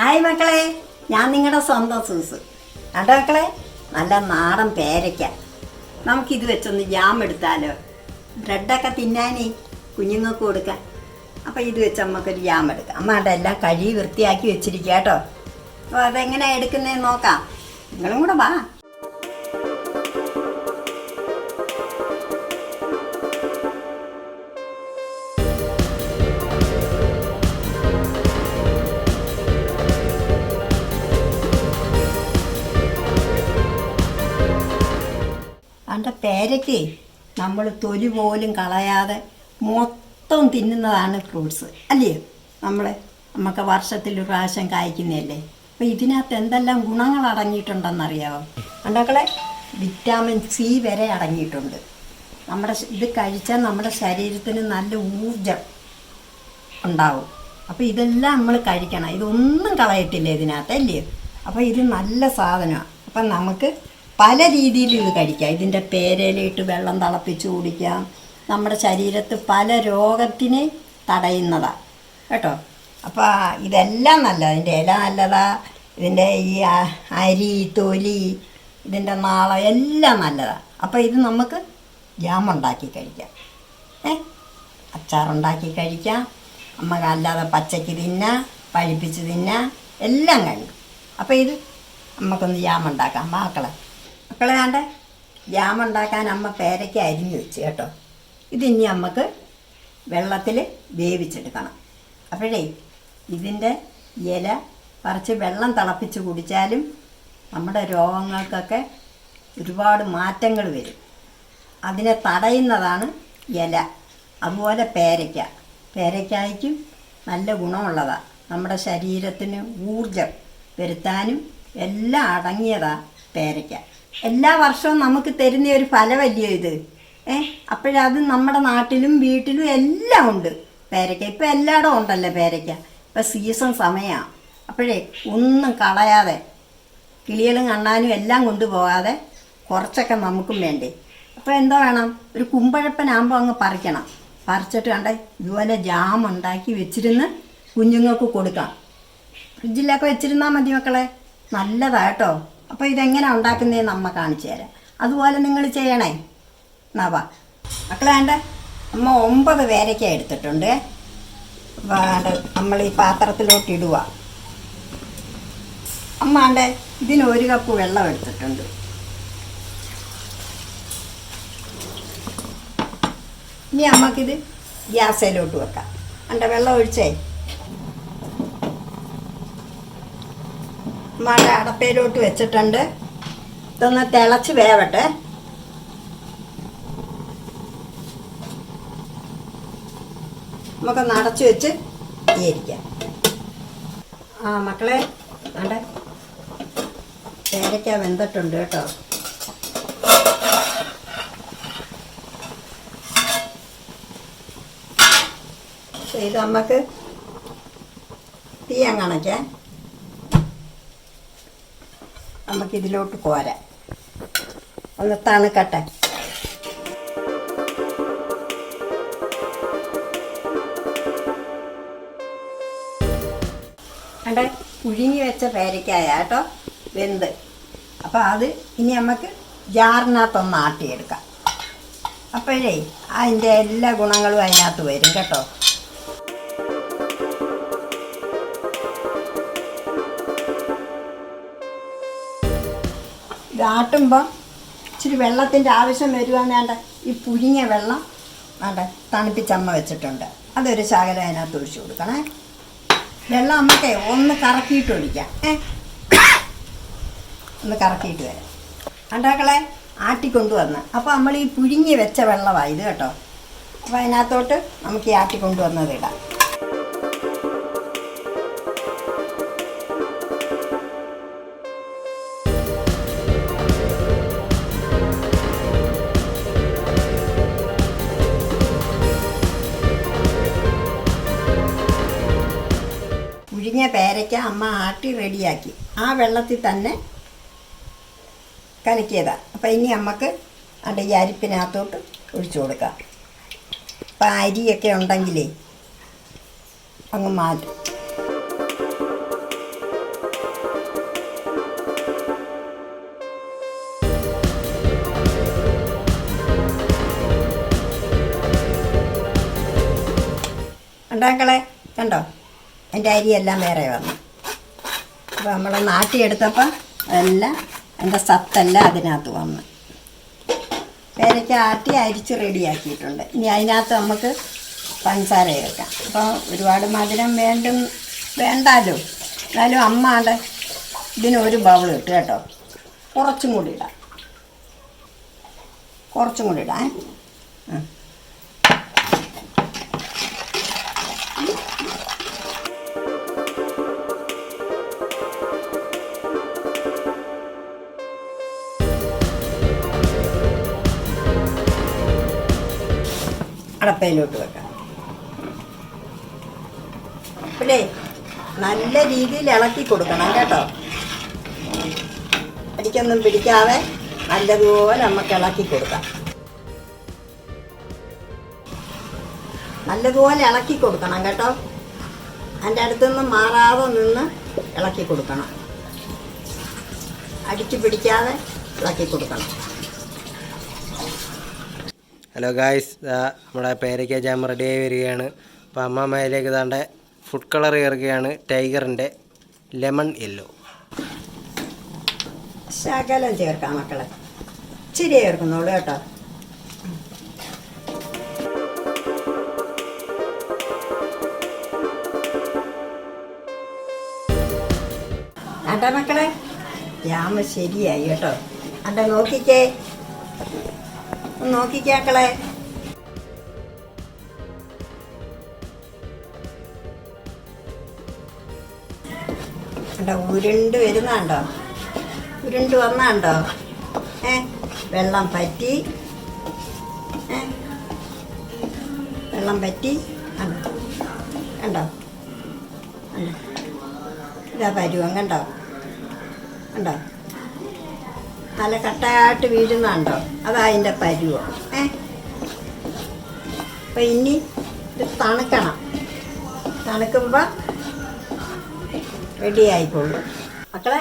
Hi മക്കളെ ഞാൻ നിങ്ങളുടെ സ്വന്തം സൂസ്. കണ്ടോ മക്കളെ? നല്ല നാടൻ പേരയ്ക്ക. നമുക്കിത് വെച്ചൊന്ന് ജാം എടുത്താലോ? ബ്രെഡൊക്കെ തിന്നാനേ കുഞ്ഞുങ്ങൾക്ക് കൊടുക്കാം. അപ്പം ഇത് വെച്ച് നമുക്കൊരു ജാം എടുക്കാം. അമ്മ അവിടെ എല്ലാം കഴുകി വൃത്തിയാക്കി വെച്ചിരിക്കുക കേട്ടോ. അപ്പോൾ അതെങ്ങനെയാണ് എടുക്കുന്നതെന്ന് നോക്കാം. നിങ്ങളും കൂടെ വാ. അതിന്റെ പേരയ്ക്ക് നമ്മൾ തൊലി പോലും കളയാതെ മൊത്തം തിന്നുന്നതാണ് ഫ്രൂട്ട്സ്. അല്ലേ? നമ്മൾ നമുക്ക് വർഷത്തിൽ ഒരു പ്രാവശ്യം കായ്ക്കുന്നതല്ലേ? അപ്പോൾ ഇതിനകത്ത് എന്തെല്ലാം ഗുണങ്ങൾ അടങ്ങിയിട്ടുണ്ടെന്നറിയാമോ അണ്ടക്കളെ വിറ്റാമിൻ സി വരെ അടങ്ങിയിട്ടുണ്ട്. നമ്മുടെ ഇത് കഴിച്ചാൽ നമ്മുടെ ശരീരത്തിന് നല്ല ഊർജം ഉണ്ടാവും. അപ്പോൾ ഇതെല്ലാം നമ്മൾ കഴിക്കണം. ഇതൊന്നും കളയത്തില്ല ഇതിനകത്ത് അല്ലേ? അപ്പോൾ ഇത് നല്ല സാധനമാണ്. അപ്പം നമുക്ക് പല രീതിയിൽ ഇത് കഴിക്കാം. ഇതിന്റെ പേരയിലിട്ട് വെള്ളം തിളപ്പിച്ച് കുടിക്കാം. നമ്മുടെ ശരീരത്ത് പല രോഗത്തിനെ തടയുന്നതാണ് കേട്ടോ? അപ്പോൾ ഇതെല്ലാം നല്ലതാണ് ഇതിന്റെ ഇല നല്ലതാ. ഇതിന്റെ ഈ അരി തൊലി ഇതിന്റെ നാളം എല്ലാം നല്ലതാണ് അപ്പോൾ ഇത് നമുക്ക് ജാം ഉണ്ടാക്കി കഴിക്കാം. ഏ? അച്ചാറുണ്ടാക്കി കഴിക്കാം. നമുക്ക് അല്ലാതെ പച്ചയ്ക്ക് തിന്നാം പഴിപ്പിച്ച് തിന്നാം എല്ലാം കഴിക്കും. അപ്പോൾ ഇത് നമുക്കൊന്ന് ജാം ഉണ്ടാക്കാം മക്കളെ മക്കളെ കണ്ടേ ജാമുണ്ടാക്കാൻ അമ്മ പേരയ്ക്ക് അരിഞ്ഞു വെച്ച് കേട്ടോ. ഇതിനി നമുക്ക് വെള്ളത്തിൽ വേവിച്ചെടുക്കണം. അപ്പോഴേ ഇതിന്റെ ഇല കുറച്ച് വെള്ളം തിളപ്പിച്ച് കുടിച്ചാലും നമ്മുടെ രോഗങ്ങൾക്കൊക്കെ ഒരുപാട് മാറ്റങ്ങൾ വരും. അതിനെ തടയുന്നതാണ് ഇല. അതുപോലെ പേരയ്ക്ക. പേരയ്ക്കായ്ക്കും നല്ല ഗുണമുള്ളതാണ് നമ്മുടെ ശരീരത്തിന് ഊർജം വരുത്താനും എല്ലാം അടങ്ങിയതാണ് പേരയ്ക്ക. എല്ലാ വർഷവും നമുക്ക് തരുന്ന ഒരു ഫലമല്ലയോ ഇത്? ഏ? അപ്പോഴത് നമ്മുടെ നാട്ടിലും വീട്ടിലും എല്ലാം ഉണ്ട്. പേരയ്ക്ക. ഇപ്പം എല്ലായിടവും ഉണ്ടല്ലോ പേരയ്ക്ക? ഇപ്പം സീസൺ സമയമാണ് അപ്പോഴേ ഒന്നും കളയാതെ കിളികളും കണ്ണാനും എല്ലാം കൊണ്ടുപോകാതെ കുറച്ചൊക്കെ നമുക്കും വേണ്ടേ. അപ്പോൾ എന്തോ വേണം? ഒരു കുമ്പഴപ്പനാകുമ്പോൾ അങ്ങ് പറിക്കണം. പറിച്ചിട്ട് കണ്ട ഇതുപോലെ ജാം ഉണ്ടാക്കി വെച്ചിരുന്ന് കുഞ്ഞുങ്ങൾക്ക് കൊടുക്കാം. ഫ്രിഡ്ജിലൊക്കെ വെച്ചിരുന്നാൽ മതി മക്കളെ. നല്ലതാ കേട്ടോ. അപ്പോൾ ഇതെങ്ങനെ ഉണ്ടാക്കുന്നതെന്ന് അമ്മ കാണിച്ചു തരാം. അതുപോലെ നിങ്ങൾ ചെയ്യണേ. നവ മക്കളാണ്ട് അമ്മ ഒമ്പത് പേരയ്ക്ക എടുത്തിട്ടുണ്ട്. വേണ്ട. നമ്മൾ ഈ പാത്രത്തിലോട്ട് ഇടുക. അമ്മാണ്ട് ഇതിന് ഒരു കപ്പ് വെള്ളം എടുത്തിട്ടുണ്ട്. ഇനി അമ്മക്കിത് ഗ്യാസയിലോട്ട് വെക്കാം. അണ്ട വെള്ളം ഒഴിച്ചേ. അമ്മാണ്ടെ അടപ്പയിലോട്ട് വെച്ചിട്ടുണ്ട്. ഇതൊന്ന് തിളച്ച് വേവട്ടെ. നമുക്ക് നടച്ചു വെച്ച് ഇരിക്കാം ആ മക്കളെ അണ്ട പേരയ്ക്ക വെന്തിട്ടുണ്ട് കേട്ടോ. ഇത് നമുക്ക് തീ നമുക്ക് ഇതിലോട്ട് പോരാം ഒന്ന് തണുക്കട്ടെ. അവിടെ പുഴുങ്ങി വെച്ച പേരയ്ക്കായ കേട്ടോ വെന്ത്. അപ്പോൾ അത് ഇനി നമുക്ക് ജാറിനകത്തൊന്ന് ആട്ടിയെടുക്കാം. അപ്പോഴേ അതിന്റെ എല്ലാ ഗുണങ്ങളും അതിനകത്ത് വരും കേട്ടോ. ഇതാട്ടുമ്പം ഇച്ചിരി വെള്ളത്തിന്റെ ആവശ്യം വരുവാന്ന് വേണ്ട. ഈ പുഴുങ്ങിയ വെള്ളം വേണ്ട തണുപ്പിച്ചമ്മ വെച്ചിട്ടുണ്ട്. അതൊരു ശകലം അതിനകത്ത് ഒഴിച്ചു കൊടുക്കണേ വെള്ളം അമ്മക്കേ ഒന്ന് കറക്കിയിട്ട് ഒഴിക്കാം ഏ? ഒന്ന് കറക്കിയിട്ട് വരാം. അണ്ടാക്കളെ ആട്ടിക്കൊണ്ടുവന്ന് അപ്പോൾ നമ്മൾ ഈ പുഴുങ്ങി വെച്ച വെള്ളമാണ് ഇത് കേട്ടോ. അപ്പോൾ അതിനകത്തോട്ട് നമുക്ക് ഈ ആട്ടിക്കൊണ്ടുവന്നത് ഇടാം. അരയ്ക്ക അമ്മ ആട്ടി റെഡിയാക്കി. ആ വെള്ളത്തിൽ തന്നെ കലക്കിയതാണ് അപ്പോൾ ഇനി നമുക്ക് അത് ഈ അരിപ്പിനകത്തോട്ട് ഒഴിച്ചു കൊടുക്കാം. അപ്പം അരിയൊക്കെ ഉണ്ടെങ്കിലേ അങ്ങ് മാറ്റും. ഉണ്ടാക്കളെ കണ്ടോ? എന്റെ അരിയെല്ലാം വേറെ വന്നു. അപ്പോൾ നമ്മൾ നാട്ടിയെടുത്തപ്പോൾ എല്ലാം എന്റെ സത്തെല്ലാം അതിനകത്ത് വന്നു. പേരയ്ക്ക ആട്ടി അരിച്ച് റെഡിയാക്കിയിട്ടുണ്ട്. ഇനി അതിനകത്ത് നമുക്ക് പഞ്ചസാര ചേർക്കാം. അപ്പോൾ ഒരുപാട് മധുരം വേണ്ടും വേണ്ടാലോ? എന്നാലും അമ്മാണ്ട് ഇതിനൊരു ബൗൾ ഇട്ട് കേട്ടോ. കുറച്ചും കൂടി ഇടാം. കുറച്ചും കൂടി ഇടാം അടപ്പയിലോട്ട് വെക്കാം. അല്ലേ നല്ല രീതിയിൽ ഇളക്കി കൊടുക്കണം കേട്ടോ. അടിക്കൊന്നും പിടിക്കാതെ നല്ലതുപോലെ നമുക്ക് ഇളക്കി കൊടുക്കാം. നല്ലതുപോലെ ഇളക്കി കൊടുക്കണം കേട്ടോ. അതിന്റെ അടുത്തുനിന്ന് മാറാതെ നിന്ന് ഇളക്കി കൊടുക്കണം. അടിച്ചു പിടിക്കാതെ ഇളക്കി കൊടുക്കണം. ഹലോ ഗായ്സ് നമ്മുടെ പേരയ്ക്ക ജാം റെഡിയായി വരികയാണ്. അപ്പോൾ അമ്മമ്മയിലേക്ക് താണ്ട ഫുഡ് കളർ ചേർക്കുകയാണ് ടൈഗറിന്റെ ലെമൺ യെല്ലോ ശകലം ചേർക്കാം മക്കളെ. ഇച്ചിരി ചേർക്കുന്നുള്ളൂ കേട്ടോ. കേട്ടോ മക്കളെ? ജാമ ശരിയായി കേട്ടോ. അണ്ട നോക്കിക്കേ. ഒന്ന് നോക്കിക്കാക്കളെ ഉരുണ്ട് വരുന്നുണ്ടോ? ഉരുണ്ട് വന്നാണ്ടോ? ഏ വെള്ളം പറ്റി. ഏ വെള്ളം പറ്റി. കണ്ടോ കണ്ടോ. ഇതാ പരുവം കണ്ടോ കണ്ടോ. നല്ല കട്ടയായിട്ട് വീഴുന്നുണ്ടോ അതാ അതിന്റെ പരുവോ. ഏ? അപ്പം ഇനി ഇത് തണുക്കണം. തണുക്കുമ്പോൾ റെഡി ആയിക്കോളൂ. മക്കളെ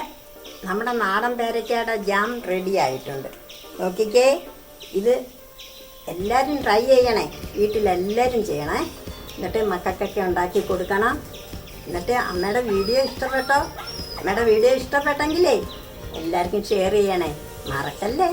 നമ്മുടെ നാടൻ പേരയ്ക്കയുടെ ജാം റെഡി ആയിട്ടുണ്ട്. നോക്കിക്കേ ഇത് എല്ലാവരും ട്രൈ ചെയ്യണേ. വീട്ടിലെല്ലാവരും ചെയ്യണേ. എന്നിട്ട് മക്കൾക്കൊക്കെ ഉണ്ടാക്കി കൊടുക്കണം. എന്നിട്ട് അമ്മയുടെ വീഡിയോ ഇഷ്ടപ്പെട്ടോ? അമ്മയുടെ വീഡിയോ ഇഷ്ടപ്പെട്ടെങ്കിലേ എല്ലാവർക്കും ഷെയർ ചെയ്യണേ. മറക്കല്ലേ?